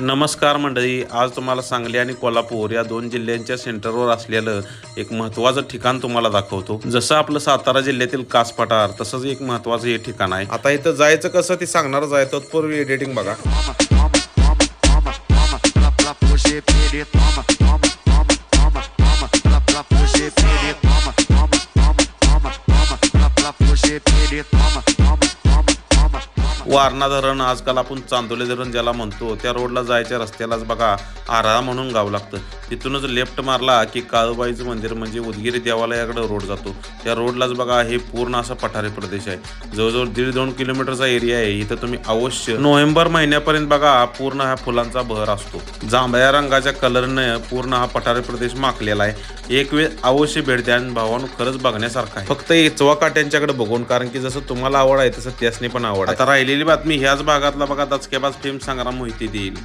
नमस्कार मंडळी आज तुम्हाला सांगली आणि कोल्हापूर या दोन जिल्ह्यांच्या सेंटरवर असलेलं एक महत्त्वाचं ठिकाण तुम्हाला दाखवतो. जसं आपलं सातारा जिल्ह्यातील कासपठार तसंच एक महत्त्वाचं हे ठिकाण आहे. आता इथं जायचं कसं ते सांगणारच आहे तत्पूर्वी एडिटिंग बघा. वारणा धरण आजकाल आपण चांदोले धरण ज्याला म्हणतो त्या रोडला जायच्या रस्त्यालाच बघा आराळा म्हणून गाव लागतं. तिथूनच लेफ्ट मारला की काळूबाईचं मंदिर म्हणजे उदगिरी देवालयाकडे रोड जातो. त्या रोडलाच बघा हे पूर्ण असा पठारी प्रदेश आहे. जवळजवळ दीड दोन किलोमीटरचा एरिया आहे. इथं तुम्ही अवश्य नोव्हेंबर महिन्यापर्यंत बघा पूर्ण हा फुलांचा बहर असतो. जांभळ्या रंगाच्या कलरनं पूर्ण हा पठारी प्रदेश माखलेला आहे. एक वेळ अवश्य भेट द्या आणि भावानं खरंच बघण्यासारखं आहे. फक्त इचवा काट्यांच्याकडे बघून कारण की जसं तुम्हाला आवड आहे तसं त्यासनी पण आवड आहे. आता राहिलेली बातमी ह्याच भागातला बघा दचकेबाज फेम संग्राम मोहिते देईल.